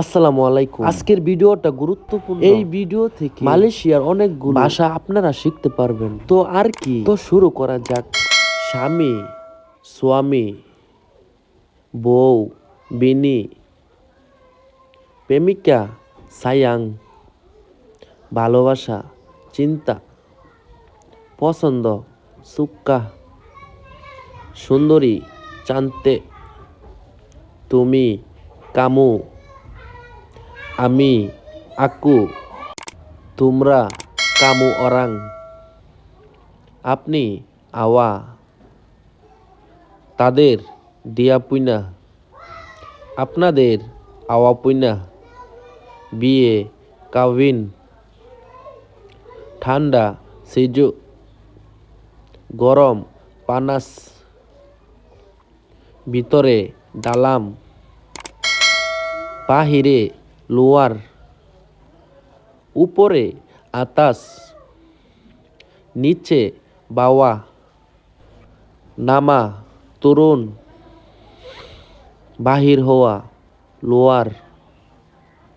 আসসালামু আলাইকুম। আজকের ভিডিওটা গুরুত্বপূর্ণ। এই ভিডিও থেকে মালয়েশিয়ার অনেকগুলো ভাষা আপনারা শিখতে পারবেন। তো আর কি? তো শুরু করা যাক। স্বামী স্বামী বউ বিনি প্রেমিকা সায়াং ভালোবাসা চিন্তা পছন্দ সুক্কা সুন্দরী চান্তে তুমি কামু আমি আকু তোমরা, কামু অরাং। আপনি, আওয়া। তাদের দিয়া পুইনা আপনাদের আওয়া পুইনা বিয়ে কাবিন ঠান্ডা, সেজু। গরম, পানাস। ভিতরে ডালাম বাহিরে লোয়ার উপরে আতাস নিচে বাওয়া, নামা তরুণ, বাহির হওয়া লোয়ার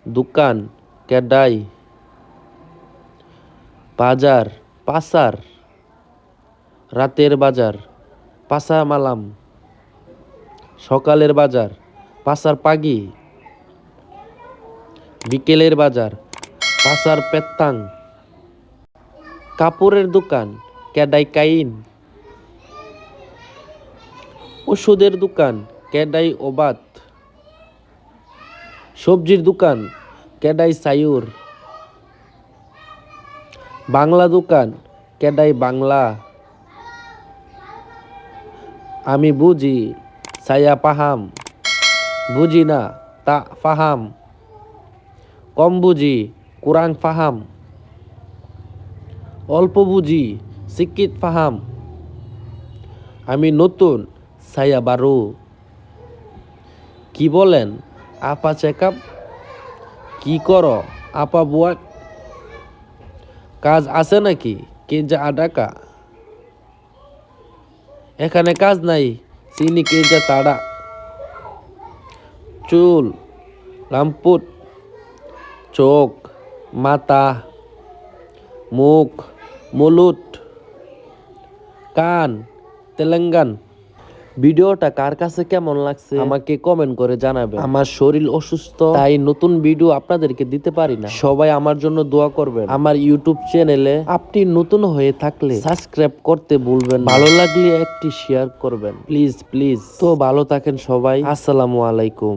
দোকান, কেডাই, বাজার, পাসার, রাতের বাজার পাসা মালাম সকালের বাজার, পাসার পাগি বিকেলের বাজার পাসার পেত্তাং কাপড়ের দোকান ক্যাডাই কাইন, ওষুধের দোকান ক্যাডাই ওবাত, সবজির দোকান ক্যাডাই সায়ুর, বাংলা দোকান ক্যাডাই বাংলা। আমি বুঝি সায়া পাহাম, বুঝি না তা ফাহাম। কম বুঝি কোরআন ফাহাম। অল্প বুঝি শিক্ষিত ফাহাম। আমি নতুন সায়া বারু। কি বলেন, আপা চেক আপ কি করো, আপা বুয়াক কাজ আছে নাকি, কে যা আডাকা? এখানে কাজ নাই, চিনি কে যা তাড়া? চুল, লাম্পুট চোখ মাথা মুখ মুলুট কান তেলেঙ্গান। ভিডিওটা কার কাছে কেমন লাগছে? আমাকে কমেন্ট করে জানাবেন। আমার শরীর অসুস্থ তাই নতুন ভিডিও আপনাদেরকে দিতে পারি না। সবাই আমার জন্য দোয়া করবেন। আমার ইউটিউব চ্যানেলে আপনি নতুন হয়ে থাকলে সাবস্ক্রাইব করতে ভুলবেন। ভালো লাগলে একটি শেয়ার করবেন। প্লিজ প্লিজ তো ভালো থাকেন সবাই। আসসালামু আলাইকুম।